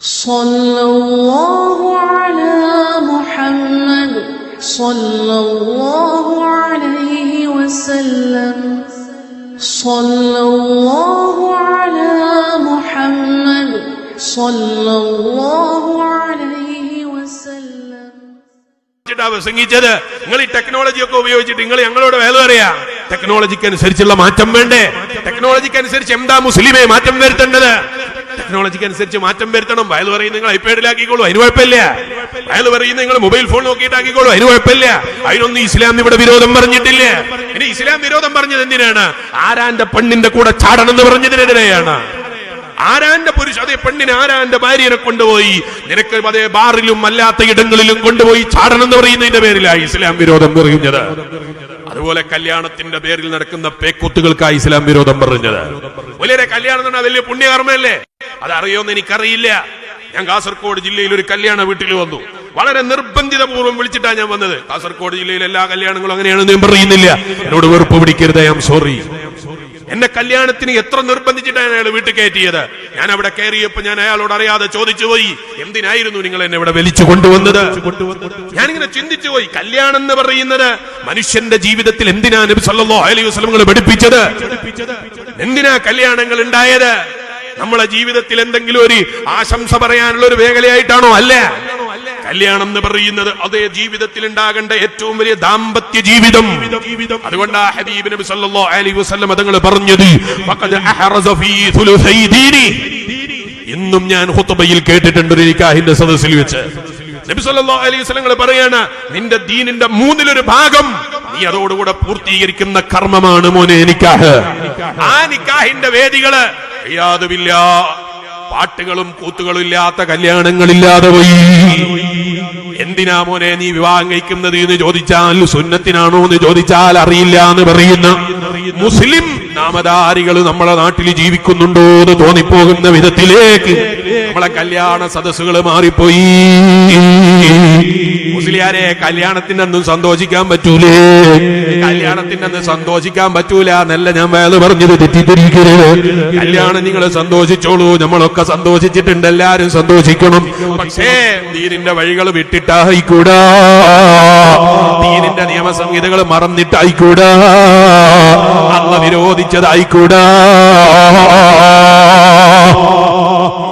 صلى الله على محمد صلى الله عليه وسلم صلى الله على محمد صلى الله عليه وسلم വെച്ചിട്ടാ പ്രസംഗിച്ചത് നിങ്ങൾ ഈ ടെക്നോളജി ഒക്കെ ഉപയോഗിച്ചിട്ട് നിങ്ങൾ ഞങ്ങളോട് വേല പറയാ ടെക്നോളജിക്ക് അനുസരിച്ചുള്ള മാറ്റം വേണ്ടേ ടെക്നോളജിക്ക് അനുസരിച്ച് എന്താ മുസ്ലിമെ മാറ്റം വരുത്തേണ്ടത് ടെക്നോളജിക്ക് അനുസരിച്ച് മാറ്റം വരുത്തണം. വയൽ പറയും നിങ്ങൾ ഐപാഡിലാക്കിക്കോളൂ അതിന് കുഴപ്പമില്ല. വയൽ പറയും നിങ്ങൾ മൊബൈൽ ഫോൺ നോക്കിയിട്ടാക്കിക്കോളൂ അതിന് കുഴപ്പമില്ല. അതിനൊന്നും ഇസ്ലാം ഇവിടെ വിരോധം പറഞ്ഞിട്ടില്ല. ഇനി ഇസ്ലാം വിരോധം പറഞ്ഞത് എന്തിനാണ്? ആരാന്റെ പെണ്ണിന്റെ കൂടെ ചാടണം എന്ന് പറഞ്ഞതിനെതിരെയാണ്. ആരാന്റെ പുരുഷ അതേ പെണ്ണിനെ ആരാന്റെ ഭാര്യനെ കൊണ്ടുപോയി നിനക്ക് അതേ ബാറിലും അല്ലാത്ത ഇടങ്ങളിലും കൊണ്ടുപോയി ചാടണം എന്ന് പറയുന്നതിന്റെ പേരിലാണ് ഇസ്ലാം വിരോധം പറയുന്നത് അതുപോലെ കല്യാണത്തിന്റെ പേരിൽ നടക്കുന്ന പേക്കൂത്തുകൾക്കായി ഇസ്ലാം വിരോധം പറഞ്ഞത്. വലിയ കല്യാണം പറഞ്ഞാൽ വലിയ പുണ്യകർമ്മയല്ലേ? അതറിയോന്ന് എനിക്കറിയില്ല. ഞാൻ കാസർഗോഡ് ജില്ലയിൽ ഒരു കല്യാണ വീട്ടിൽ വന്നു. വളരെ നിർബന്ധിതപൂർവം വിളിച്ചിട്ടാണ് ഞാൻ വന്നത്. കാസർഗോഡ് ജില്ലയിൽ എല്ലാ കല്യാണങ്ങളും അങ്ങനെയാണെന്ന് ഞാൻ പറയുന്നില്ല. എന്നോട് വെറുപ്പ് പിടിക്കരുത് ഐ ആം സോറി. എന്നെ കല്യാണത്തിന് എത്ര നിർബന്ധിച്ചിട്ടാണ് അയാൾ വീട്ടിൽ കയറ്റിയത്? ഞാൻ അവിടെ കയറിയപ്പോ ഞാൻ അയാളോട് അറിയാതെ ചോദിച്ചു പോയി. എന്തിനായിരുന്നു നിങ്ങൾ എന്നെ ഇവിടെ വലിച്ചു കൊണ്ടുവന്നത്? ഞാനിങ്ങനെ ചിന്തിച്ചു പോയി. കല്യാണം എന്ന് പറയുന്നത് മനുഷ്യന്റെ ജീവിതത്തിൽ എന്തിനാ നബി സല്ലല്ലാഹു അലൈഹി വസല്ലം പഠിപ്പിച്ചത്? എന്തിനാ കല്യാണങ്ങൾ ഉണ്ടായത്? നമ്മളെ ജീവിതത്തിൽ എന്തെങ്കിലും ഒരു ആശംസ പറയാനുള്ള ഒരു മേഖലയായിട്ടാണോ? അല്ല. കല്യാണം എന്ന് പറയുന്നത് അതേ ജീവിതത്തിൽ ഉണ്ടാകേണ്ട ഏറ്റവും വലിയ ദാമ്പത്യ ജീവിതം. അതുകൊണ്ട് ആ ഹബീബ് നബി സല്ലല്ലാഹു അലൈഹി വസല്ലം തങ്ങൾ പറഞ്ഞു ഫഖദ് അഹറസ ഫീ സുലുസൈ ദീനി. ഇന്നും ഞാൻ ഖുത്ബയിൽ കേട്ടിട്ടുണ്ട് ഒരു നിക്കാഹിന്റെ സദസ്സിൽ വെച്ച്. നബി സല്ലല്ലാഹു അലൈഹി വസല്ലം പറയാണ് നിന്റെ ദീനിന്റെ മൂന്നിലൊരു ഭാഗം നീ അതോടുകൂടെ പൂർത്തീകരിക്കുന്ന കർമ്മമാണ് മോനെ നിക്കാഹ്. ആ നിക്കാഹിന്റെ വേദികൾ അയ്യാതുമില്ല പാട്ടുകളും കൂത്തുകളും ഇല്ലാത്ത കല്യാണങ്ങളില്ലാതെ പോയി. എന്തിനാ മോനെ നീ വിവാഹം കഴിക്കുന്നത് എന്ന് ചോദിച്ചാൽ സുന്നത്തിനാണോ എന്ന് ചോദിച്ചാൽ അറിയില്ല എന്ന് പറയുന്ന മുസ്ലിം നാമധാരികൾ നമ്മളെ നാട്ടിൽ ജീവിക്കുന്നുണ്ടോ എന്ന് തോന്നിപ്പോകുന്ന വിധത്തിലേക്ക് നമ്മളെ കല്യാണ സദസ്സുകൾ മാറിപ്പോയി. മുസ്ലിയാരെ കല്യാണത്തിന്റെ അന്നും സന്തോഷിക്കാൻ പറ്റൂലേ. കല്യാണത്തിന്റെ അന്ന് സന്തോഷിക്കാൻ പറ്റൂല എന്നല്ല ഞാൻ വേല പറഞ്ഞത് തെറ്റിദ്ധരിക്കരുത്. കല്യാണം നിങ്ങൾ സന്തോഷിച്ചോളൂ നമ്മളൊക്കെ സന്തോഷിച്ചിട്ടുണ്ട് എല്ലാരും സന്തോഷിക്കണം. പക്ഷേ തീരിന്റെ വഴികൾ വിട്ടിട്ടായിക്കൂടാ. തീരിന്റെ നിയമസംഹിതകൾ മറന്നിട്ടായിക്കൂടാ. അല്ല വിരോധിച്ചതായിക്കൂടാ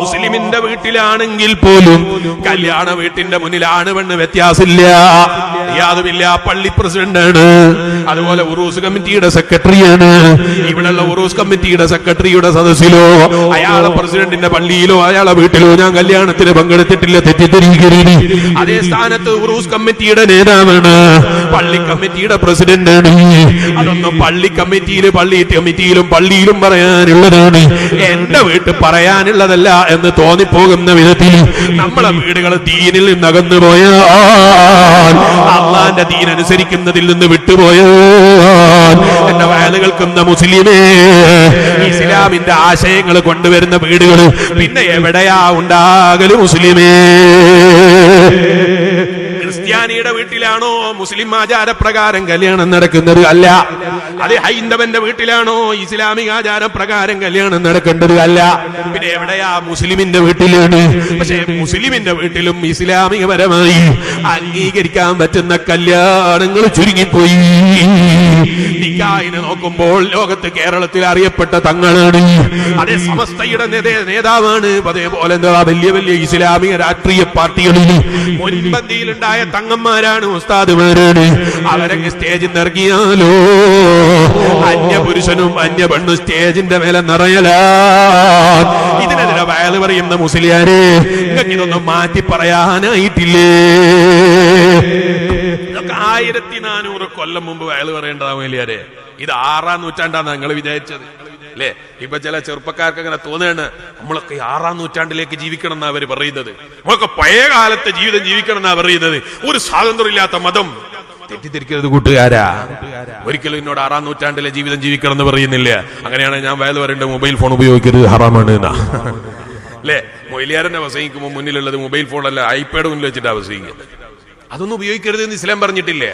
മുസ്ലിമിന്റെ വീട്ടിലാണെങ്കിൽ പോലും കല്യാണ വീട്ടിന്റെ മുന്നിലാണ് പെണ്ണ് വ്യത്യാസമില്ല. യാതുമില്ല പള്ളി പ്രസിഡന്റാണ്. അതുപോലെ ഉറൂസ് കമ്മിറ്റിയുടെ സെക്രട്ടറിയാണ്. ഇവിടെയുള്ള ഉറൂസ് കമ്മിറ്റിയുടെ സെക്രട്ടറിയുടെ സദസ്സിലോ അയാളെ പ്രസിഡന്റിന്റെ പള്ളിയിലോ അയാളെ വീട്ടിലോ ഞാൻ കല്യാണത്തിന് പങ്കെടുത്തിട്ടില്ല തെറ്റിദ്ധരിക്കരുത്. അതേ സ്ഥാനത്ത് ഉറൂസ് കമ്മിറ്റിയുടെ നേതാവാണ്. പള്ളി കമ്മിറ്റിയുടെ പ്രസിഡന്റാണ്. അതൊന്നും പള്ളി കമ്മിറ്റിയിൽ പള്ളി കമ്മിറ്റിയിലും പള്ളിയിലും പറയാനുള്ളതാണ്. എന്റെ വീട്ടിൽ പറയാനുള്ളതല്ല എന്ന് തോന്നിപ്പോകുന്ന വിധത്തിൽ നമ്മളെ വീടുകൾ തീയിനിൽ നിന്ന് അകന്നു അള്ളാന്റെ ദീൻ അനുസരിക്കുന്നതിൽ നിന്ന് വിട്ടുപോയ? എന്റെ വയൽ മുസ്ലിമേ ഇസ്ലാമിന്റെ ആശയങ്ങൾ കൊണ്ടുവരുന്ന വീടുകൾ പിന്നെ എവിടെയാ ഉണ്ടാകൽ മുസ്ലിമേ? ക്രിസ്ത്യാനിയുടെ വീട്ടിലാണോ മുസ്ലിം ആചാരപ്രകാരം കല്യാണം നടക്കുന്നത് അല്ല. അത് ഹൈന്ദവന്റെ വീട്ടിലാണോ ഇസ്ലാമിക ആചാരപ്രകാരം കല്യാണം നടക്കേണ്ടത് അല്ല. പിന്നെ എവിടെയാ മുസ്ലിമിന്റെ വീട്ടിലാണ്? പക്ഷെ മുസ്ലിമിന്റെ വീട്ടിലും ഇസ്ലാമികപരമായി അംഗീകരിക്കാൻ പറ്റുന്ന കല്യാണങ്ങൾ ചുരുങ്ങിപ്പോയി. നോക്കുമ്പോൾ ലോകത്ത് കേരളത്തിൽ അറിയപ്പെട്ട തങ്ങളാണ്. അതേ സമസ്തയുടെ നേതാവാണ്. അതേപോലെ എന്താ വലിയ വലിയ ഇസ്ലാമിക രാഷ്ട്രീയ പാർട്ടികളിൽ മുൻപന്തിയിലുണ്ടായ തങ്ങന്മാരാണ് ഉസ്താദുമാരാണ്. അവരങ്ങ് സ്റ്റേജിൽ നിറങ്ങിയാലോ അന്യ പുരുഷനും അന്യ പെണ്ണും സ്റ്റേജിന്റെ മേലെ നിറയലാ. ഇതിനെതിരെ വയൽ പറയുന്ന മുസ്ലിയാരെ നിങ്ങൾക്ക് ഇതൊന്നും മാറ്റി പറയാനായിട്ടില്ലേ? ആയിരത്തി നാനൂറ് കൊല്ലം മുമ്പ് വയൽ പറയേണ്ടതാ മുസ്ലിയാരെ. ഇത് ആറാം നൂറ്റാണ്ടാണ് നിങ്ങൾ വിചാരിച്ചത്. അല്ലേ? ഇപ്പൊ ചില ചെറുപ്പക്കാർക്ക് അങ്ങനെ തോന്നുകയാണ് നമ്മളൊക്കെ ആറാം നൂറ്റാണ്ടിലേക്ക് ജീവിക്കണം എന്നാ അവർ പറയുന്നത്. നമ്മളൊക്കെ പഴയ കാലത്തെ ജീവിതം ജീവിക്കണം എന്നാ പറയുന്നത്. ഒരു സ്വാതന്ത്ര്യമില്ലാത്ത മതം. തെറ്റിദ്ധരിക്കരുത് കൂട്ടുകാരാ. ഒരിക്കലും എന്നോട് ആറാം നൂറ്റാണ്ടിലെ ജീവിതം ജീവിക്കണം എന്ന് പറയുന്നില്ല. അങ്ങനെയാണ് ഞാൻ വയത് വരേണ്ട മൊബൈൽ ഫോൺ ഉപയോഗിക്കരുത്. ഹറാമാണ് എന്നാ. അല്ലേ? മൊയിലിയാരനെ വസയിക്കുമ്പോൾ മുന്നിലുള്ളത് മൊബൈൽ ഫോണല്ല ഐപാഡ് മുന്നിൽ വെച്ചിട്ടാ വസയിക്കുന്നത് അതൊന്നും ഉപയോഗിക്കരുത് എന്ന് ഇസ്ലാം പറഞ്ഞിട്ടില്ലേ?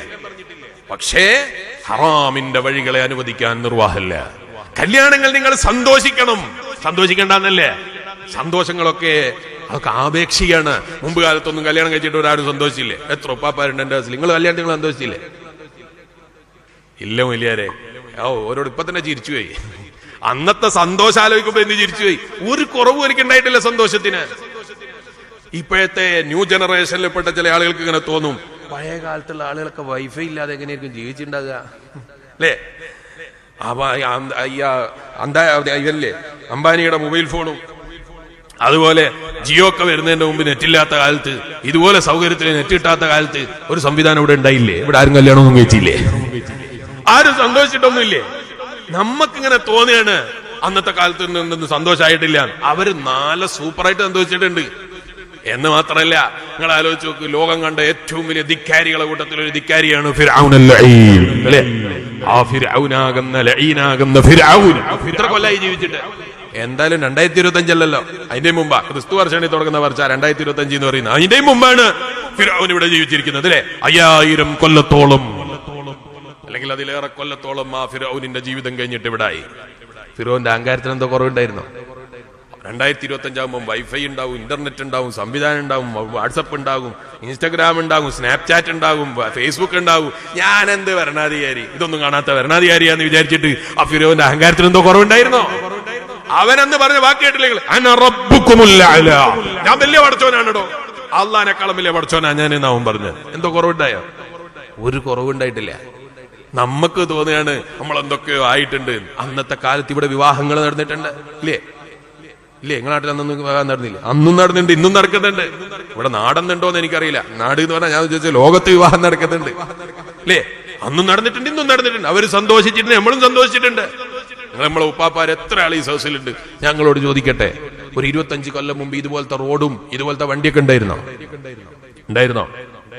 പക്ഷേ ഹറാമിന്റെ വഴികളെ അനുവദിക്കാൻ നിർവാഹമില്ല കല്യാണങ്ങൾ നിങ്ങൾ സന്തോഷിക്കണം. സന്തോഷിക്കണ്ടെന്നല്ലേ? സന്തോഷങ്ങളൊക്കെ അതൊക്കെ ആപേക്ഷിയാണ് മുമ്പ് കാലത്തൊന്നും കല്യാണം കഴിച്ചിട്ട് ഒരാരും സന്തോഷിച്ചില്ലേ? എത്ര ഉപ്പാപ്പാരുണ്ട് എന്റെ ക്ലാസ്സിൽ നിങ്ങൾ കല്യാണം നിങ്ങൾ സന്തോഷിച്ചില്ലേ? ഇല്ല മുല്യാരെ ഓ ഓരോട് ഇപ്പൊ തന്നെ ചിരിച്ചുപോയി അന്നത്തെ സന്തോഷം ആലോചിക്കുമ്പോ എന്ത് ചിരിച്ചുപോയി ഒരു കുറവ് എനിക്ക് ഉണ്ടായിട്ടില്ല സന്തോഷത്തിന്. ഇപ്പോഴത്തെ ന്യൂ ജനറേഷനിൽപ്പെട്ട ചില ആളുകൾക്ക് ഇങ്ങനെ തോന്നും. പഴയ കാലത്തുള്ള ആളുകളൊക്കെ വൈഫൈ ഇല്ലാതെ എങ്ങനെയായിരിക്കും ജീവിച്ചിട്ടുണ്ടാകുക അല്ലേ? അന്താ ഇവല്ലേ അംബാനിയുടെ മൊബൈൽ ഫോണും അതുപോലെ ജിയോ ഒക്കെ വരുന്നതിന്റെ മുമ്പ് നെറ്റില്ലാത്ത കാലത്ത് ഇതുപോലെ സൗകര്യത്തിൽ നെറ്റ് കിട്ടാത്ത കാലത്ത് ഒരു സംവിധാനം ഇവിടെ ഉണ്ടായില്ലേ? ഇവിടെ ആരും കല്യാണമൊന്നും കഴിച്ചില്ലേ? ആരും സന്തോഷിച്ചിട്ടൊന്നുമില്ലേ? നമുക്കിങ്ങനെ തോന്നിയാണ് അന്നത്തെ കാലത്ത് സന്തോഷമായിട്ടില്ല അവർ നാല് സൂപ്പറായിട്ട് സന്തോഷിച്ചിട്ടുണ്ട്. എന്ന് മാത്രമല്ല നിങ്ങൾ ആലോചിച്ച് നോക്ക് ലോകം കണ്ട ഏറ്റവും വലിയ ധിക്കാരികളെ കൂട്ടത്തിൽ ഒരു ധിക്കാരിയാണ് ആ ഇത്ര കൊല്ലായി ജീവിച്ചിട്ട്. എന്തായാലും രണ്ടായിരത്തി ഇരുപത്തി അഞ്ചല്ലല്ലോ അതിന്റെ മുമ്പാ ക്രിസ്തു വർഷണി തുടങ്ങുന്ന വർഷ രണ്ടായിരത്തി ഇരുപത്തി അഞ്ച് എന്ന് പറയുന്നത്. അതിന്റെ മുമ്പാണ് ഫിർഔൻ ഇവിടെ ജീവിച്ചിരിക്കുന്നത് അല്ലെ? അയ്യായിരം കൊല്ലത്തോളം. അല്ലെങ്കിൽ അതിലേറെ കൊല്ലത്തോളം ആ ഫിറൌനിന്റെ ജീവിതം കഴിഞ്ഞിട്ട് ഇവിടായി ഫിറോന്റെ അഹങ്കാരത്തിന് എന്തോ കുറവുണ്ടായിരുന്നോ? രണ്ടായിരത്തി ഇരുപത്തി അഞ്ചാകുമ്പോൾ വൈഫൈ ഉണ്ടാവും ഇന്റർനെറ്റ് ഉണ്ടാവും സംവിധാനം ഉണ്ടാവും വാട്സപ്പ് ഉണ്ടാകും ഇൻസ്റ്റാഗ്രാം ഉണ്ടാകും സ്നാപ്ചാറ്റ് ഉണ്ടാകും ഫേസ്ബുക്ക് ഉണ്ടാവും ഞാൻ എന്ത് ഭരണാധികാരി? ഇതൊന്നും കാണാത്ത ഭരണാധികാരിയാന്ന് വിചാരിച്ചിട്ട് ആ അഹങ്കാരത്തിൽ എന്തോ കുറവുണ്ടായിരുന്നോ? അവനെന്ന് പറഞ്ഞ വാക്ക് കേട്ടില്ലെങ്കിൽ. ഞാൻ വലിയ പടച്ചോനാണോ അള്ളഹാനെക്കാളും വലിയ പടച്ചോനാ ഞാൻ എന്നാവും പറഞ്ഞു എന്തോ കുറവുണ്ടായോ? ഒരു കുറവുണ്ടായിട്ടില്ല. നമുക്ക് തോന്നുകയാണ് നമ്മൾ എന്തൊക്കെയോ ആയിട്ടുണ്ട്. അന്നത്തെ കാലത്ത് ഇവിടെ വിവാഹങ്ങൾ നടന്നിട്ടുണ്ട്. ഇല്ലേ? ഇല്ലേ എങ്ങനെ നാട്ടിൽ അന്നൊന്നും വിവാഹം നടന്നില്ല. അന്നും നടന്നുണ്ട് ഇന്നും നടക്കുന്നുണ്ട്. ഇവിടെ നാടെന്നുണ്ടോ എന്ന് എനിക്കറിയില്ല. നാട് എന്ന് പറഞ്ഞാൽ ഞാൻ ചോദിച്ചാൽ ലോകത്ത് വിവാഹം നടക്കുന്നുണ്ട്. ഇല്ലേ? അന്നും നടന്നിട്ടുണ്ട് ഇന്നും നടന്നിട്ടുണ്ട്. അവർ സന്തോഷിച്ചിട്ടുണ്ട് നമ്മളും സന്തോഷിച്ചിട്ടുണ്ട്. നിങ്ങൾ നമ്മളെ ഉപ്പാപ്പാർ എത്ര ആൾ ഈ സൗസിലുണ്ട് ഞങ്ങളോട് ചോദിക്കട്ടെ. ഒരു ഇരുപത്തഞ്ച് കൊല്ലം മുമ്പ് ഇതുപോലത്തെ റോഡും ഇതുപോലത്തെ വണ്ടിയൊക്കെ ഉണ്ടായിരുന്നോ? ഉണ്ടായിരുന്നോ?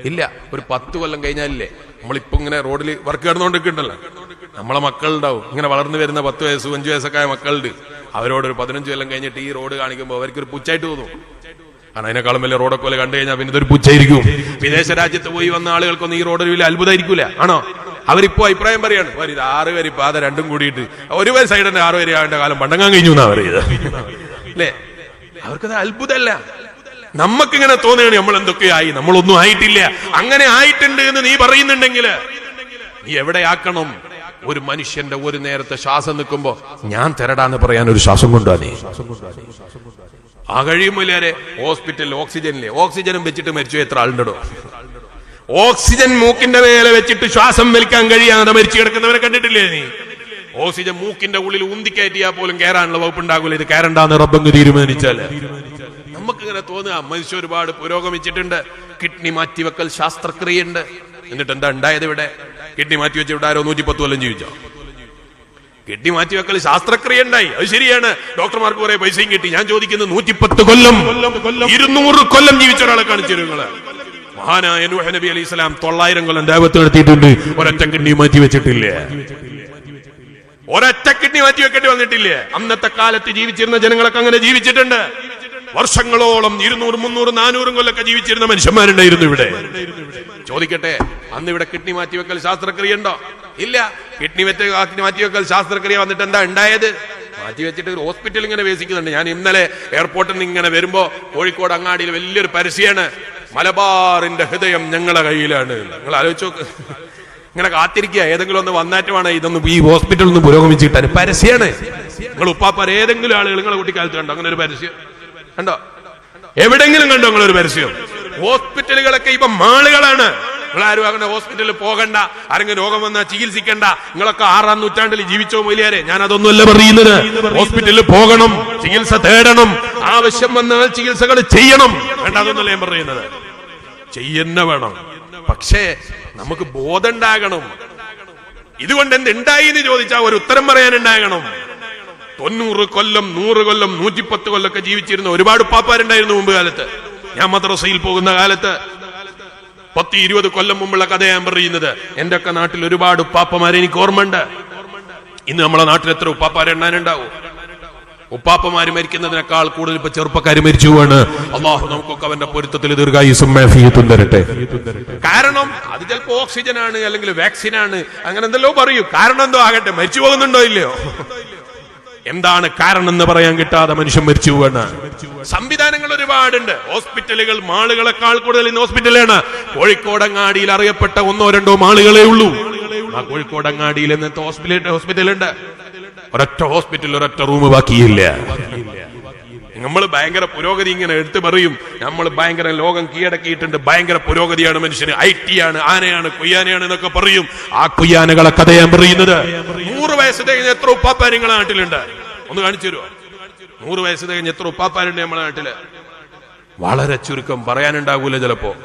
ഇല്ല. ഒരു പത്ത് കൊല്ലം കഴിഞ്ഞാലില്ലേ? നമ്മളിപ്പോ ഇങ്ങനെ റോഡിൽ വർക്ക് കിടന്നുകൊണ്ടിരിക്കുന്നുണ്ടല്ലോ നമ്മളെ മക്കളുണ്ടാവും. ഇങ്ങനെ വളർന്നു വരുന്ന പത്ത് വയസ്സ് അഞ്ചു വയസ്സൊക്കെ ആയ മക്കളുണ്ട്. അവരോട് ഒരു പതിനഞ്ച് കൊല്ലം കഴിഞ്ഞിട്ട് ഈ റോഡ് കാണിക്കുമ്പോൾ അവർക്ക് ഒരു പുച്ചായിട്ട് തോന്നും. കാരണം അതിനേക്കാളും വലിയ റോഡൊക്കെ പോലെ കണ്ടു കഴിഞ്ഞാൽ പിന്നെ ഇതൊരു പുച്ചായിരിക്കും വിദേശ രാജ്യത്ത് പോയി വന്ന ആളുകൾക്കൊന്നും ഈ റോഡ് വലിയ അത്ഭുതമായിരിക്കൂല ആണോ? അവരിപ്പോ അഭിപ്രായം പറയാണ്. ഇത് ആറ് വരി പാത രണ്ടും കൂടിയിട്ട് ഒരു വരി സൈഡ് തന്നെ ആറ് വരി ആവേണ്ട കാലം പണ്ടങ്ങാൻ കഴിഞ്ഞു എന്നാ പറയുന്നത് അല്ലേ? അവർക്കത് അത്ഭുതമല്ല നമുക്കിങ്ങനെ തോന്നുകയാണ് നമ്മൾ എന്തൊക്കെയായി നമ്മളൊന്നും ആയിട്ടില്ല. അങ്ങനെ ആയിട്ടുണ്ട് എന്ന് നീ പറയുന്നുണ്ടെങ്കിൽ നീ എവിടെയാക്കണം ഒരു മനുഷ്യന്റെ ഒരു നേരത്തെ ശ്വാസം നിൽക്കുമ്പോ ഞാൻ തരടാന്ന് പറയാൻ ഒരു ശ്വാസം കൊണ്ടുവന്നെ ആ കഴിയുമ്പോഴേ ഹോസ്പിറ്റലിൽ ഓക്സിജനില്ലേ? ഓക്സിജനും വെച്ചിട്ട് മരിച്ചു എത്ര ആളുണ്ടോ ഓക്സിജൻ മൂക്കിന്റെ മേലെ വെച്ചിട്ട് ശ്വാസം വലിക്കാൻ കഴിയാതെ മരിച്ചു കിടക്കുന്നവരെ കണ്ടിട്ടില്ലേ നീ? ഓക്സിജൻ മൂക്കിന്റെ ഉള്ളിൽ ഉന്തിക്കയറ്റിയാൽ പോലും കയറാനുള്ള വകുപ്പ് ഉണ്ടാകില്ല ഇത് കയറണ്ടാന്ന് റബ്ബങ്ങ് തീരുമാനിച്ചാൽ നമുക്കിങ്ങനെ തോന്നുക മനുഷ്യ ഒരുപാട് പുരോഗമിച്ചിട്ടുണ്ട്. കിഡ്നി മാറ്റിവെക്കൽ ശാസ്ത്രക്രിയയുണ്ട്. എന്നിട്ട് എന്താ ഉണ്ടായത് ഇവിടെ? കിഡ്നി മാറ്റി വെച്ച് ഇവിടെ ആരോ നൂറ്റി പത്ത് കൊല്ലം ജീവിച്ചോ? കിഡ്നി മാറ്റി വെക്കൽ ശാസ്ത്രക്രിയ ഉണ്ടായി. അത് ശരിയാണ്. ഡോക്ടർമാർക്ക് കുറെ പൈസയും കിട്ടി. ഞാൻ ചോദിക്കുന്നത് നൂറ്റിപ്പത്ത് കൊല്ലം ഇരുന്നൂറ് കൊല്ലം ജീവിച്ച ഒരാളെ കാണിച്ചു നിങ്ങൾ. മഹാനായ നൂഹ നബി അലൈഹി സ്വലാം തൊള്ളായിരം കൊല്ലം ദേവത്ത് നടത്തിയിട്ടുണ്ട്. ഒരൊറ്റ കിഡ്നി മാറ്റി വെച്ചിട്ടില്ലേ? ഒരൊറ്റ കിഡ്നി മാറ്റി വെക്കേണ്ടി വന്നിട്ടില്ലേ? അന്നത്തെ കാലത്ത് ജീവിച്ചിരുന്ന ജനങ്ങളൊക്കെ അങ്ങനെ ജീവിച്ചിട്ടുണ്ട്. വർഷങ്ങളോളം ഇരുന്നൂറ് മുന്നൂറ് നാനൂറും കൊല്ലൊക്കെ ജീവിച്ചിരുന്ന മനുഷ്യന്മാരുണ്ടായിരുന്നു ഇവിടെ. ചോദിക്കട്ടെ അന്ന് ഇവിടെ കിഡ്നി മാറ്റിവെക്കൽ ശാസ്ത്രക്രിയ ഉണ്ടോ ഇല്ല. കിഡ്നി വെച്ച് മാറ്റിവെക്കൽ ശാസ്ത്രക്രിയ വന്നിട്ട് എന്താ ഉണ്ടായത്? മാറ്റി വെച്ചിട്ട് ഒരു ഹോസ്പിറ്റൽ ഇങ്ങനെ വേസിക്കുന്നുണ്ട് ഞാൻ ഇന്നലെ എയർപോർട്ടിൽ നിന്ന് ഇങ്ങനെ വരുമ്പോ കോഴിക്കോട് അങ്ങാടിയിൽ വലിയൊരു പരസ്യമാണ് മലബാറിന്റെ ഹൃദയം ഞങ്ങളെ കയ്യിലാണ്. നിങ്ങൾ ആലോചിച്ചു ഇങ്ങനെ കാത്തിരിക്കുക. ഏതെങ്കിലും ഒന്ന് വന്നാറ്റ് വേണം ഇതൊന്ന് ഈ ഹോസ്പിറ്റലിൽ നിന്ന് പുരോഗമിച്ച് കിട്ടാൻ. പരസ്യമാണ് നിങ്ങൾ ഉപ്പാപ്പാർ ഏതെങ്കിലും ആളുകൾ നിങ്ങളെ കുട്ടിക്കാലത്ത് കണ്ടോ? അങ്ങനെ ഒരു പരസ്യം. കണ്ടോ? എവിടെങ്കിലും കണ്ടോ നിങ്ങൾ ഒരു പരസ്യം? ഹോസ്പിറ്റലുകളൊക്കെ ഇപ്പൊ മാളുകളാണ്. നിങ്ങൾ ആരും അങ്ങനെ ഹോസ്പിറ്റലിൽ പോകണ്ട ആരെങ്കിലും രോഗം വന്നാൽ ചികിത്സിക്കണ്ട. നിങ്ങളൊക്കെ ആറാം നൂറ്റാണ്ടിൽ ജീവിച്ചോ മൊലിയാരെ ഞാൻ അതൊന്നുമല്ല പറയുന്നത്. ഹോസ്പിറ്റലിൽ പോകണം ചികിത്സ തേടണം ആവശ്യം വന്നാൽ ചികിത്സകൾ ചെയ്യണം. വേണ്ട അതൊന്നല്ല ഞാൻ പറയുന്നത്. ചെയ്യുന്ന വേണം. പക്ഷേ നമുക്ക് ബോധം ഉണ്ടാകണം. ഇതുകൊണ്ട് എന്തുണ്ടായി എന്ന് ചോദിച്ചാൽ ഒരു ഉത്തരം പറയാനുണ്ടാകണം തൊണ്ണൂറ് കൊല്ലം നൂറ് കൊല്ലം നൂറ്റിപ്പത്ത് കൊല്ലമൊക്കെ ജീവിച്ചിരുന്ന ഒരുപാട് പാപ്പാരുണ്ടായിരുന്നു മുമ്പ് കാലത്ത്. ഞാൻ മദ്രസയിൽ പോകുന്ന കാലത്ത് പത്ത് ഇരുപത് കൊല്ലം മുമ്പുള്ള കഥ ഞാൻ പറയുന്നത്. എന്റെ ഒക്കെ നാട്ടിൽ ഒരുപാട് ഉപ്പാപ്പമാരെ എനിക്ക് ഓർമ്മയുണ്ട്. ഇന്ന് നമ്മളെ നാട്ടിൽ എത്ര ഉപ്പാപ്പാരെ എണ്ണാനുണ്ടാവും? ഉപ്പാപ്പമാര് മരിക്കുന്നതിനേക്കാൾ കൂടുതൽ ഇപ്പൊ ചെറുപ്പക്കാര് മരിച്ചു പോവാണ്. അള്ളാഹു നമുക്കൊക്കെ അവന്റെ പൊരുത്തത്തിൽ ദീർഘായുസും തരട്ടെ. കാരണം അത് ചിലപ്പോ ഓക്സിജൻ ആണ് അല്ലെങ്കിൽ വാക്സിൻ ആണ് അങ്ങനെ എന്തെല്ലോ പറയൂ. കാരണം എന്തോ ആകട്ടെ മരിച്ചു പോകുന്നുണ്ടോ ഇല്ലയോ? എന്താണ് കാരണം എന്ന് പറയാൻ കിട്ടാതെ മനുഷ്യൻ മരിച്ചു പോവാണ്. സംവിധാനങ്ങൾ ഒരുപാടുണ്ട്. ഹോസ്പിറ്റലുകൾ മാളുകളെക്കാൾ കൂടുതൽ ഇന്ന് ഹോസ്പിറ്റലാണ്. കോഴിക്കോടങ്ങാടിയിൽ അറിയപ്പെട്ട ഒന്നോ രണ്ടോ മാളുകളേ ഉള്ളൂ. ആ കോഴിക്കോടങ്ങാടിയിൽ ഇന്നത്തെ ഹോസ്പിറ്റൽ ഹോസ്പിറ്റലുണ്ട്. ഒരൊറ്റ ഹോസ്പിറ്റലിൽ ഒരൊറ്റ റൂം ബാക്കിയില്ല. നമ്മൾ ഭയങ്കര പുരോഗതി ഇങ്ങനെ എടുത്തു പറയും. നമ്മൾ ഭയങ്കര ലോകം കീഴടക്കിയിട്ടുണ്ട്. ഭയങ്കര പുരോഗതിയാണ് മനുഷ്യന്. ഐ ടി ആണ് ആനയാണ് കുയ്യാനയാണ് എന്നൊക്കെ പറയും. ആ കുയ്യാനകളെ കഥ ഞാൻ പറയുന്നത്. നൂറ് വയസ്സ് തികഞ്ഞ എത്ര ഉപ്പാപ്പാർ നിങ്ങളെ നാട്ടിലുണ്ട്? ഒന്ന് കാണിച്ചു തരുമോ നൂറ് വയസ്സ് കഴിഞ്ഞ എത്ര ഉപ്പാപ്പാരുണ്ട് നമ്മളെ നാട്ടിൽ? വളരെ ചുരുക്കം പറയാനുണ്ടാകൂല ചിലപ്പോ.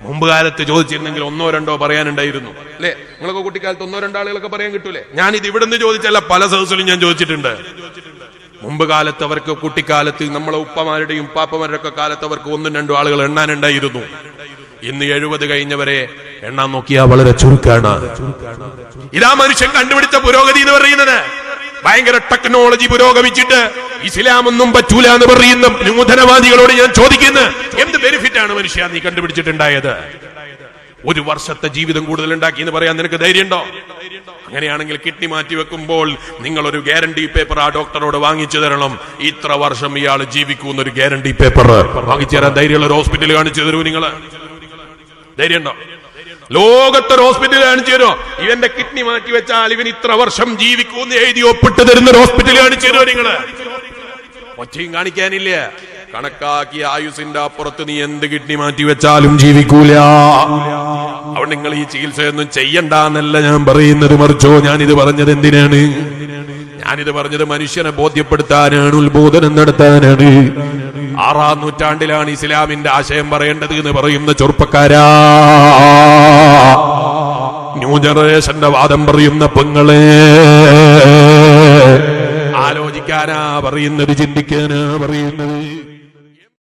മുമ്പ് കാലത്ത് ചോദിച്ചിരുന്നെങ്കിൽ ഒന്നോ രണ്ടോ പറയാനുണ്ടായിരുന്നു. അല്ലെ? നിങ്ങളൊക്കെ കുട്ടിക്കാലത്ത് ഒന്നോ രണ്ടോ ആളുകളൊക്കെ പറയാൻ കിട്ടൂലേ? ഞാൻ ഇത് ഇവിടുന്ന് ചോദിച്ചല്ല പല സദസ്സിലും ഞാൻ ചോദിച്ചിട്ടുണ്ട്. മുമ്പ് കാലത്ത് അവർക്ക് കുട്ടിക്കാലത്ത് നമ്മളെ ഉപ്പമാരുടെയും ഉപ്പാപ്പമാരുടെ ഒക്കെ കാലത്ത് അവർക്ക് ഒന്നും രണ്ടും ആളുകൾ എണ്ണാനുണ്ടായിരുന്നു. ഇന്ന് എഴുപത് കഴിഞ്ഞവരെ എണ്ണാൻ നോക്കിയാ വളരെ ചുരുക്കാണ്. ഇതാ മനുഷ്യൻ കണ്ടുപിടിച്ച പുരോഗതി എന്ന് പറയുന്നത്. ഭയങ്കര ടെക്നോളജി പുരോഗമിച്ചിട്ട് ഇസ്ലാമൊന്നും പറ്റൂല എന്ന് പറയുന്ന നൂതനവാദികളോട് ഞാൻ ചോദിക്കുന്നു എന്ത് ബെനിഫിറ്റ് ആണ് മനുഷ്യ നീ കണ്ടുപിടിച്ചിട്ടുണ്ടായത്? ഒരു വർഷത്തെ ജീവിതം കൂടുതൽ ഉണ്ടാക്കി എന്ന് പറയാൻ നിനക്ക് ധൈര്യമുണ്ടോ? അങ്ങനെയാണെങ്കിൽ കിഡ്നി മാറ്റി വെക്കുമ്പോൾ നിങ്ങൾ ഒരു ഗ്യാരണ്ടി പേപ്പർ ആ ഡോക്ടറോട് വാങ്ങിച്ചു തരണം. ഇത്ര വർഷം ഇയാൾ ജീവിക്കുന്ന ഒരു ഗ്യാരണ്ടി പേപ്പർ വാങ്ങിച്ചു തരാൻ ധൈര്യമുള്ള ഒരു ഹോസ്പിറ്റൽ കാണിച്ചു തരൂ നിങ്ങൾ ധൈര്യമുണ്ടോ? ലോകത്തൊരു ഹോസ്പിറ്റൽ കാണിച്ചു തരുമോ ഇവന്റെ കിഡ്നി മാറ്റി വെച്ചാൽ ഇവൻ ഇത്ര വർഷം ജീവിക്കൂന്ന് എഴുതി ഒപ്പിട്ട് തരുന്ന ഒരു ഹോസ്പിറ്റൽ കാണിച്ചു തരുമോ നിങ്ങൾ? ഒച്ചയും കാണിക്കാനില്ല? കണക്കാക്കിയ ആയുസിന്റെ അപ്പുറത്ത് നീ എന്ത് കിഡ്നി മാറ്റി വെച്ചാലും ജീവിക്കൂല. അവിടെ നിങ്ങൾ ഈ ചികിത്സയൊന്നും ചെയ്യണ്ടെന്നല്ല ഞാൻ പറയുന്നത്. മറിച്ചോ ഇത് പറഞ്ഞത് എന്തിനാണ്? ഞാനിത് പറഞ്ഞത് മനുഷ്യനെ ബോധ്യപ്പെടുത്താനാണ് ഉത്ബോധനം നടത്താനാണ്. ആറാം നൂറ്റാണ്ടിലാണ് ഇസ്ലാമിന്റെ ആശയം പറയേണ്ടത് എന്ന് പറയുന്ന ചെറുപ്പക്കാരാ. ന്യൂ ജനറേഷന്റെ വാദം പറയുന്ന പെങ്ങളെ. ആലോചിക്കാനാ പറയുന്നത് ചിന്തിക്കാനാ പറയുന്നത്.